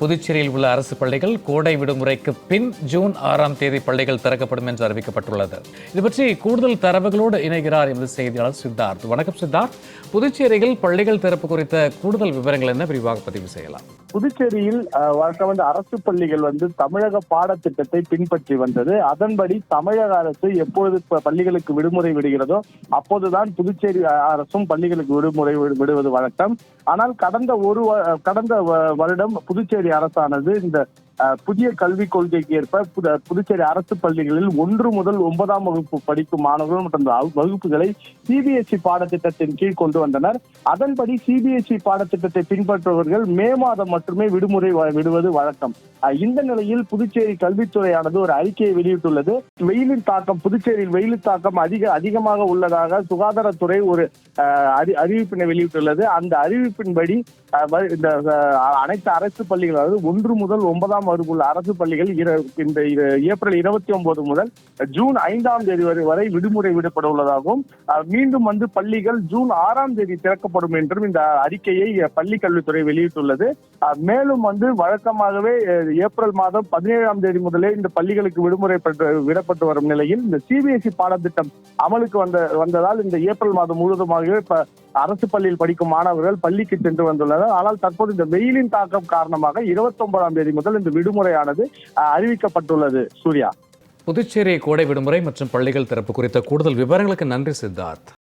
புதுச்சேரியில் உள்ள அரசு பள்ளிகள் கோடை விடுமுறைக்கு பின் ஜூன் ஆறாம் தேதி பள்ளிகள் திறக்கப்படும் என்று அறிவிக்கப்பட்டுள்ளது. இது பற்றி கூடுதல் தரவுகளோடு இணைகிறார் எமது செய்தியாளர் சித்தார்த். வணக்கம் சித்தார்த். புதுச்சேரியில் பள்ளிகள் திறப்பு குறித்த கூடுதல் விவரங்கள் என்ன? விரிவாக பதிவு செய்யலாம். புதுச்சேரியில் வழக்கம் வந்து அரசு பள்ளிகள் வந்து தமிழக பாடத்திட்டத்தை பின்பற்றி வந்தது. அதன்படி தமிழக அரசு எப்பொழுது பள்ளிகளுக்கு விடுமுறை விடுகிறதோ அப்போதுதான் புதுச்சேரி அரசும் பள்ளிகளுக்கு விடுமுறை விடுவது வழக்கம். ஆனால் கடந்த ஒரு கடந்த வருடம் புதுச்சேரி அரசானது இந்த புதிய கல்விக் கொள்கைக்கு ஏற்ப புத- புதுச்சேரி அரசு பள்ளிகளில் ஒன்று முதல் ஒன்பதாம் வகுப்பு படிக்கும் மாணவர்கள் மற்றும் வகுப்புகளை சிபிஎஸ்இ பாடத்திட்டத்தின் கீழ் கொண்டு வந்தனர். அதன்படி சிபிஎஸ்இ பாடத்திட்டத்தை பின்பற்றுபவர்கள் மே மாதம் மட்டுமே விடுமுறை விடுவது வழக்கம். இந்த நிலையில் புதுச்சேரி கல்வித்துறையானது ஒரு அறிக்கையை வெளியிட்டுள்ளது. வெயிலின் தாக்கம் புதுச்சேரியில் வெயிலின் தாக்கம் அதிக அதிகமாக உள்ளதாக சுகாதாரத்துறை ஒரு அறிவிப்பினை வெளியிட்டுள்ளது. அந்த அறிவிப்பின்படி இந்த அனைத்து அரசு பள்ளிகள் அதாவது ஒன்று முதல் ஒன்பதாம் வகுப்பு உள்ள அரசு பள்ளிகள் இந்த ஏப்ரல் இருபத்தி ஒன்பது முதல் ஜூன் ஐந்தாம் தேதி வரை வரை விடுமுறை விடப்பட உள்ளதாகவும் மீண்டும் வந்து பள்ளிகள் ஜூன் ஆறாம் தேதி திறக்கப்படும் என்றும் இந்த அறிக்கையை பள்ளி கல்வித்துறை வெளியிட்டுள்ளது. மேலும் வந்து வழக்கமாகவே ஏப்ரல் மாதம் பதினேழாம் தேதி முதலே இந்த பள்ளிகளுக்கு விடுமுறை பெற்று- விடப்பட்டு வரும் நிலையில் இந்த சிபிஎஸ்இ பாடத்திட்டம் அமலுக்கு வந்த வந்ததால் இந்த ஏப்ரல் மாதம் முழுவதுமாகவே அரசு பள்ளியில் படிக்கும் மாணவர்கள் பள்ளிக்கு சென்று வந்துள்ளனர். ஆனால் தற்போது இந்த வெயிலின் தாக்கம் காரணமாக இருபத்தி ஒன்பதாம் தேதி முதல் இந்த விடுமுறையானது அறிவிக்கப்பட்டுள்ளது. சூர்யா. புதுச்சேரி கோடை விடுமுறை மற்றும் பள்ளிகள் திறப்பு குறித்த கூடுதல் விவரங்களுக்கு நன்றி சித்தார்த்.